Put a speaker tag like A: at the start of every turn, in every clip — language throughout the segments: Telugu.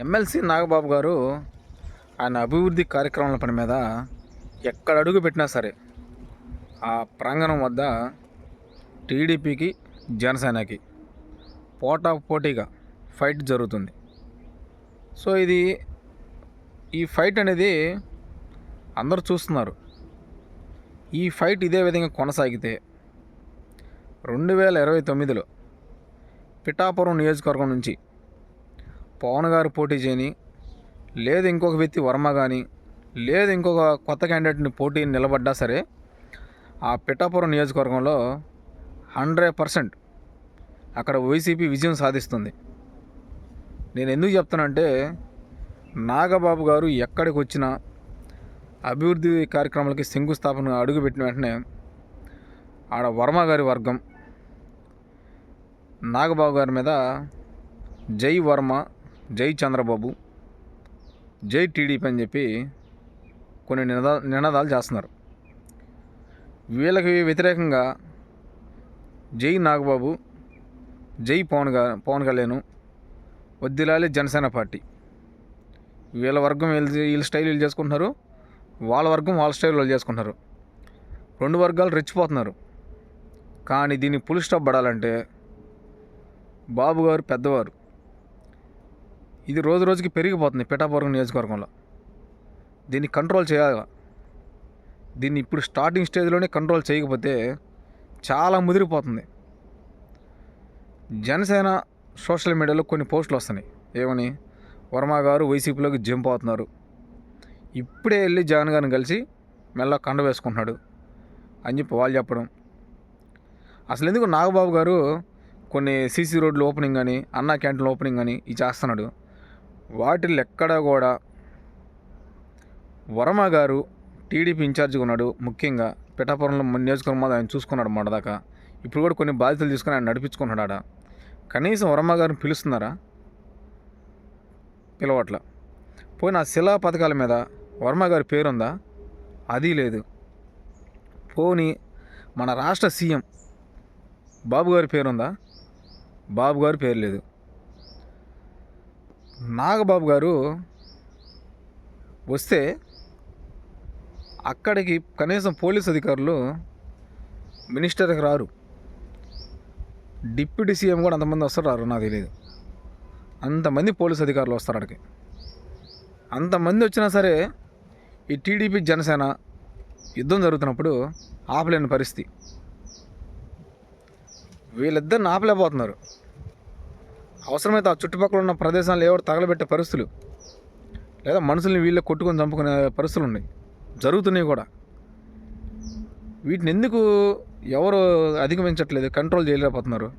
A: ఎమ్మెల్సీ నాగబాబు గారు ఆయన అభివృద్ధి కార్యక్రమాల పని మీద ఎక్కడ అడుగు పెట్టినా సరే ఆ ప్రాంగణం వద్ద టీడీపీకి జనసేనకి పోటా పోటీగా ఫైట్ జరుగుతుంది. సో ఇది ఈ ఫైట్ అనేది అందరూ చూస్తున్నారు. ఈ ఫైట్ ఇదే విధంగా కొనసాగితే రెండు వేల ఇరవై తొమ్మిదిలో పిఠాపురం నియోజకవర్గం నుంచి పవన్ గారు పోటీ చేయని లేదు ఇంకొక వ్యక్తి వర్మ కానీ లేదు ఇంకొక కొత్త క్యాండిడేట్ని పోటీ నిలబడ్డా సరే ఆ పిఠాపురం నియోజకవర్గంలో హండ్రెడ్ పర్సెంట్ అక్కడ వైసీపీ విజయం సాధిస్తుంది. నేను ఎందుకు చెప్తానంటే నాగబాబు గారు ఎక్కడికి వచ్చినా అభివృద్ధి కార్యక్రమాలకి శంకుస్థాపన అడుగుపెట్టిన వెంటనే ఆడ వర్మ గారి వర్గం నాగబాబు గారి మీద జై వర్మ జై చంద్రబాబు జై టీడీపీ అని చెప్పి కొన్ని నినాదా నినాదాలు చేస్తున్నారు. వీళ్ళకి వ్యతిరేకంగా జై నాగబాబు జై పవన్ పవన్ కళ్యాణ్ వద్దిలాలి జనసేన పార్టీ. వీళ్ళ వర్గం వీళ్ళు వీళ్ళ స్టైల్ వీళ్ళు చేసుకుంటున్నారు వాళ్ళ వర్గం వాళ్ళ స్టైల్ వాళ్ళు చేసుకుంటున్నారు. రెండు వర్గాలు రెచ్చిపోతున్నారు. కానీ దీన్ని పులి స్టాప్ పడాలంటే బాబు గారు పెద్దవారు. ఇది రోజు రోజుకి పెరిగిపోతుంది పిఠాపురం నియోజకవర్గంలో. దీన్ని కంట్రోల్ చేయాలి. దీన్ని ఇప్పుడు స్టార్టింగ్ స్టేజ్లోనే కంట్రోల్ చేయకపోతే చాలా ముదిరిపోతుంది. జనసేన సోషల్ మీడియాలో కొన్ని పోస్టులు వస్తున్నాయి. ఏమని? వర్మ గారు వైసీపీలోకి జంప్ అవుతున్నారు. ఇప్పుడే వెళ్ళి జగన్ గారిని కలిసి మెల్ల కండ వేసుకుంటున్నాడు అని చెప్పి వాళ్ళు చెప్పడం. అసలు ఎందుకు నాగబాబు గారు కొన్ని సీసీ రోడ్లు ఓపెనింగ్ కానీ అన్నా క్యాంటీన్ ఓపెనింగ్ కానీ ఇది చేస్తున్నాడు? వాటిల్లెక్కడ కూడా వర్మ గారు టీడీపీ ఇన్ఛార్జిగా ఉన్నాడు. ముఖ్యంగా పిఠాపురంలో నియోజకవర్గం ఆయన చూసుకున్నాడు మొదదాకా ఇప్పుడు కూడా కొన్ని బాధ్యతలు తీసుకుని ఆయన నడిపించుకున్నాడు ఆడ కనీసం వర్మ గారిని పిలుస్తున్నారా? పిలవట్ల. పోయిన ఆ శిలా పథకాల మీద వర్మ గారి పేరుందా? అది లేదు. పోని మన రాష్ట్ర సీఎం బాబు గారి పేరుందా? బాబు గారి పేరు లేదు. నాగబాబు గారు వస్తే అక్కడికి కనీసం పోలీస్ అధికారులు మినిస్టర్కి రారు. డిప్యూటీ సీఎం కూడా అంతమంది వస్తారు రారు నాకు తెలియదు అంతమంది పోలీస్ అధికారులు వస్తారు అక్కడికి. అంతమంది వచ్చినా సరే ఈ టీడీపీ జనసేన యుద్ధం జరుగుతున్నప్పుడు ఆపలేని పరిస్థితి. వీళ్ళిద్దరిని ఆపలేకపోతున్నారు. అవసరమైతే ఆ చుట్టుపక్కల ఉన్న ప్రదేశాలు ఎవరు తగలబెట్టే పరిస్థితులు. లేదా మనుషుల్ని వీళ్ళే కొట్టుకొని చంపుకునే పరిస్థితులు ఉన్నాయి. జరుగుతున్నాయి కూడా. వీటిని ఎందుకు ఎవరు అధిగమించట్లేదు కంట్రోల్ చేయలేకపోతున్నారు?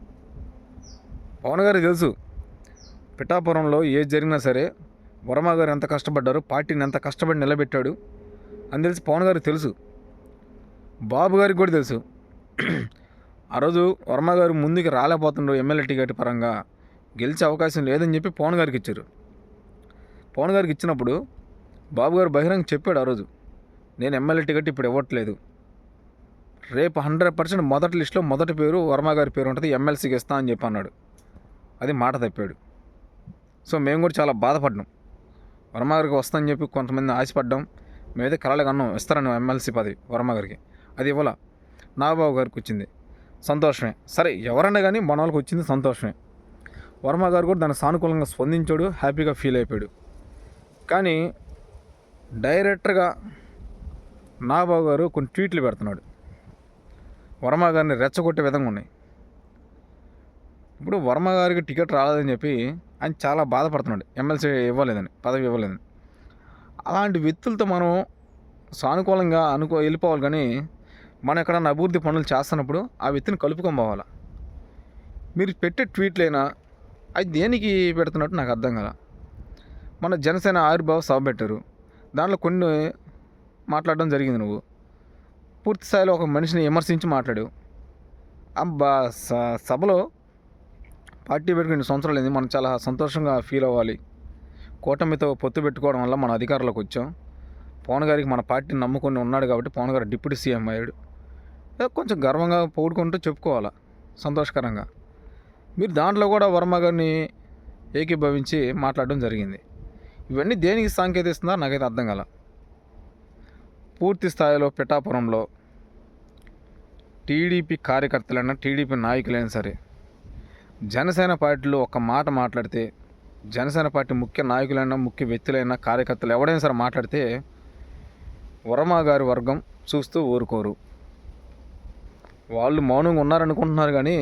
A: పవన్ గారికి తెలుసు. పిఠాపురంలో ఏది జరిగినా సరే వర్మ గారు ఎంత కష్టపడ్డారు పార్టీని ఎంత కష్టపడి నిలబెట్టాడు అని తెలిసి పవన్ గారికి తెలుసు. బాబు గారికి కూడా తెలుసు. ఆ రోజు వర్మ గారు ముందుకు రాలేకపోతుండ్రు ఎమ్మెల్యే టికెట్ పరంగా. గెలిచే అవకాశం లేదని చెప్పి పవన్ గారికి ఇచ్చారు. పవన్ గారికి ఇచ్చినప్పుడు బాబు గారు బహిరంగ చెప్పాడు ఆ రోజు నేను ఎమ్మెల్యే టికెట్ ఇప్పుడు ఇవ్వట్లేదు. రేపు హండ్రెడ్ పర్సెంట్ మొదటి లిస్టులో మొదటి పేరు వర్మ గారి పేరు ఉంటుంది ఎమ్మెల్సీకి ఇస్తా అని చెప్పి అన్నాడు. అది మాట తప్పాడు. సో మేము కూడా చాలా బాధపడ్డాం. వర్మ గారికి వస్తుందని చెప్పి కొంతమంది ఆశపడ్డాం. మేమైతే కళలకు అన్నాం ఇస్తారని ఎమ్మెల్సీ పదవి వర్మ గారికి. అది ఇవ్వాల. నాగబాబు గారికి వచ్చింది. సంతోషమే. సరే ఎవరన్నా కానీ మన వాళ్ళకి వచ్చింది సంతోషమే. వర్మ గారు కూడా దాన్ని సానుకూలంగా స్పందించాడు హ్యాపీగా ఫీల్ అయిపోయాడు. కానీ డైరెక్టర్గా నాగబాబు గారు కొన్ని ట్వీట్లు పెడుతున్నాడు. వర్మ గారిని రెచ్చగొట్టే విధంగా ఉన్నాయి. ఇప్పుడు వర్మ గారికి టికెట్ రాలేదని చెప్పి ఆయన చాలా బాధపడుతున్నాడు. ఎమ్మెల్సీ ఇవ్వలేదని పదవి ఇవ్వలేదని. అలాంటి వ్యక్తులతో మనం సానుకూలంగా అనుకో వెళ్ళిపోవాలి కానీ మనం ఎక్కడన్నా అభివృద్ధి పనులు చేస్తున్నప్పుడు ఆ వ్యక్తిని కలుపుకొని పోవాలి. మీరు పెట్టే ట్వీట్లైనా అది దేనికి పెడుతున్నట్టు నాకు అర్థం కదా మన జనసేన ఆవిర్భావ సభ పెట్టారు. దాంట్లో కొన్ని మాట్లాడడం జరిగింది నువ్వు. పూర్తి స్థాయిలో ఒక మనిషిని విమర్శించి మాట్లాడావు. అబ్బా స- సభలో పార్టీ పెట్టుకుని సంవత్సరాలు ఏంది మనం చాలా సంతోషంగా ఫీల్ అవ్వాలి. కూటమితో పొత్తు పెట్టుకోవడం వల్ల మన అధికారంలోకి వచ్చాం. పవన్ గారికి మన పార్టీని నమ్ముకొని ఉన్నాడు కాబట్టి పవన్ గారు డిప్యూటీ సీఎం అయ్యాడు. కొంచెం గర్వంగా పొగుడుకుంటూ చెప్పుకోవాలా. సంతోషకరంగా. మీరు దాంట్లో కూడా వర్మ గారిని ఏకీభవించి మాట్లాడడం జరిగింది. ఇవన్నీ దేనికి సాంకేతిస్తుందో నాకైతే అర్థం కాల. పూర్తి స్థాయిలో పిఠాపురంలో టీడీపీ కార్యకర్తలైనా టీడీపీ నాయకులైనా సరే జనసేన పార్టీలో ఒక మాట మాట్లాడితే జనసేన పార్టీ ముఖ్య నాయకులైనా ముఖ్య వ్యక్తులైనా కార్యకర్తలు ఎవడైనా సరే మాట్లాడితే వరమా గారి వర్గం చూస్తూ ఊరుకోరు. వాళ్ళు మౌనంగా ఉన్నారనుకుంటున్నారు కానీ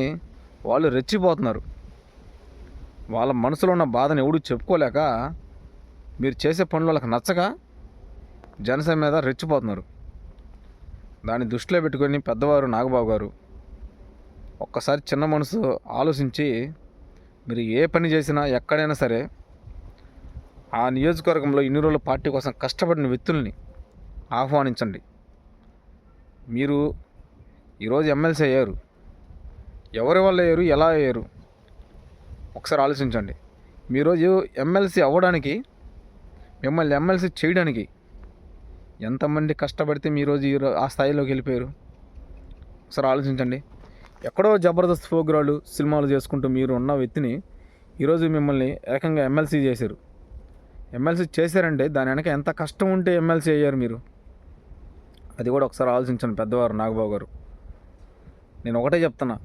A: వాళ్ళు రెచ్చిపోతున్నారు. వాళ్ళ మనసులో ఉన్న బాధను ఎవడు చెప్పుకోలేక మీరు చేసే పనులు వాళ్ళకి నచ్చక జనసేన మీద రెచ్చిపోతున్నారు. దాన్ని దృష్టిలో పెట్టుకొని పెద్దవారు నాగబాబు గారు ఒక్కసారి చిన్న మనసు ఆలోచించి మీరు ఏ పని చేసినా ఎక్కడైనా సరే ఆ నియోజకవర్గంలో ఇన్ని రోజులు పార్టీ కోసం కష్టపడిన వ్యక్తుల్ని ఆహ్వానించండి. మీరు ఈరోజు ఎమ్మెల్సీ అయ్యారు. ఎవరి వల్ల వేయరు ఎలా వేయరు ఒకసారి ఆలోచించండి. మీరోజు ఎమ్మెల్సీ అవ్వడానికి మిమ్మల్ని ఎమ్మెల్సీ చేయడానికి ఎంతమంది కష్టపడితే మీ రోజు ఈ ఆ స్థాయిలోకి వెళ్ళిపోయారు? ఒకసారి ఆలోచించండి. ఎక్కడో జబర్దస్త్ ప్రోగ్రాలు సినిమాలు చేసుకుంటూ మీరు ఉన్న వ్యక్తిని ఈరోజు మిమ్మల్ని ఏకంగా ఎమ్మెల్సీ చేశారు. ఎమ్మెల్సీ చేశారంటే దాని వెనక ఎంత కష్టం ఉంటే ఎమ్మెల్సీ అయ్యారు మీరు? అది కూడా ఒకసారి ఆలోచించండి పెద్దవారు నాగబాబు గారు. నేను ఒకటే చెప్తున్నా.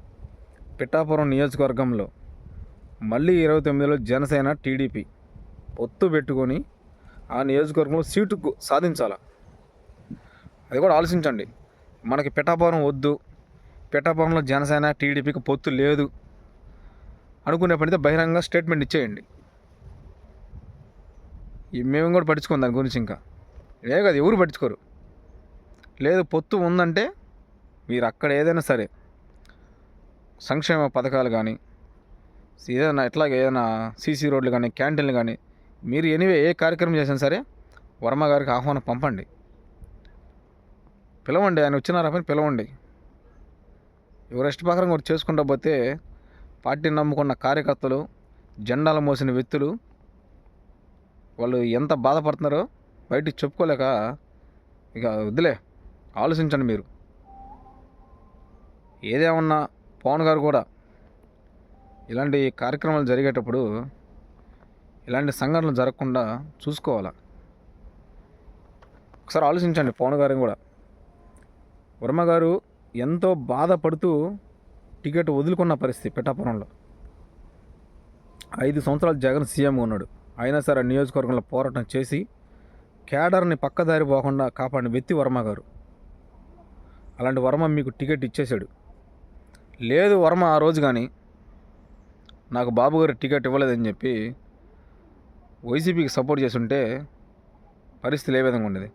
A: పిఠాపురం నియోజకవర్గంలో మళ్ళీ ఇరవై తొమ్మిదిలో జనసేన టీడీపీ పొత్తు పెట్టుకొని ఆ నియోజకవర్గంలో సీటు సాధించాల? అది కూడా ఆలోచించండి. మనకి పిఠాపురం వద్దు. పిఠాపురంలో జనసేన టీడీపీకి పొత్తు లేదు. అనుకునేప్పుడైతే బహిరంగ స్టేట్మెంట్ ఇచ్చేయండి. మేము కూడా పట్టించుకోం దాని గురించి ఇంకా. లేదు కదా ఎవరు పట్టించుకోరు. లేదు పొత్తు ఉందంటే మీరు అక్కడ ఏదైనా సరే సంక్షేమ పథకాలు కానీ ఏదైనా ఎట్లాగే ఏదైనా సీసీ రోడ్లు కానీ క్యాంటీన్లు కానీ మీరు ఎనివే ఏ కార్యక్రమం చేసినా సరే వర్మ గారికి ఆహ్వానం పంపండి. పిలవండి ఆయన వచ్చినారా పని పిలవండి. ఎవరెస్ట్ ప్రకారం కూడా చేసుకుంటా పోతే పార్టీని నమ్ముకున్న కార్యకర్తలు జెండాలు మోసిన వ్యక్తులు వాళ్ళు ఎంత బాధపడుతున్నారో బయటికి చెప్పుకోలేక ఇక వద్దులే ఆలోచించండి మీరు. ఏదేమన్నా పవన్ గారు కూడా ఇలాంటి కార్యక్రమాలు జరిగేటప్పుడు ఇలాంటి సంఘటనలు జరగకుండా చూసుకోవాలా? ఒకసారి ఆలోచించండి పవన్ గారిని కూడా. వర్మ గారు ఎంతో బాధపడుతూ టికెట్ వదులుకున్న పరిస్థితి పిఠాపురంలో. ఐదు సంవత్సరాలు జగన్ సీఎంగా ఉన్నాడు. అయినా సరే నియోజకవర్గంలో పోరాటం చేసి కేడర్ని పక్కదారి పోకుండా కాపాడిన వ్యక్తి వర్మ గారు. అలాంటి వర్మ మీకు టికెట్ ఇచ్చేశాడు. లేదు వర్మ ఆ రోజు కానీ నాకు బాబు గారు టికెట్ ఇవ్వలేదని చెప్పి వైసీపీకి సపోర్ట్ చేస్తుంటే పరిస్థితి ఏ విధంగా ఉండేది?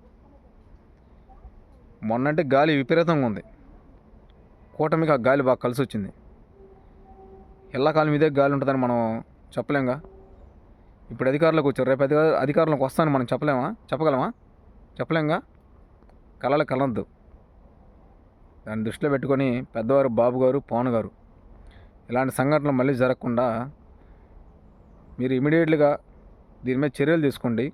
A: మొన్నంటే గాలి విపరీతంగా ఉంది. కూటమికి ఆ గాలి బాగా కలిసి వచ్చింది ఎల్లకాలం ఇదే గాలి ఉంటుందని మనం చెప్పలేంగా? ఇప్పుడు అధికారులకు వచ్చారు. రేపు అధికారులకు వస్తాను మనం చెప్పలేమా? చెప్పగలమా? చెప్పలేంగా? కలలు కలవద్దు. దాన్ని దృష్టిలో పెట్టుకొని పెద్దవారు బాబు గారు పవన్ గారు ఇలాంటి సంఘటనలు మళ్ళీ జరగకుండా మీరు ఇమీడియట్గా దీని మీద చర్యలు తీసుకోండి.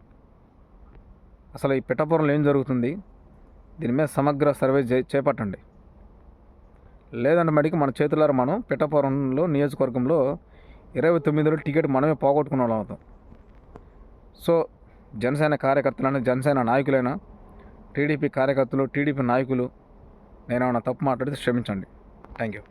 A: అసలు ఈ పిఠాపురంలో ఏం జరుగుతుంది? దీని మీద సమగ్ర సర్వే చే చేపట్టండి. లేదంటే మడికి మన చేతులారా మనం పిఠాపురంలో నియోజకవర్గంలో ఇరవై తొమ్మిదిలో టికెట్ మనమే పోగొట్టుకున్న వాళ్ళం అవుతాం. సో జనసేన కార్యకర్తలైనా జనసేన నాయకులైనా టీడీపీ కార్యకర్తలు టీడీపీ నాయకులు నేను ఏమైనా తప్పు మాట్లాడితే క్షమించండి. Thank you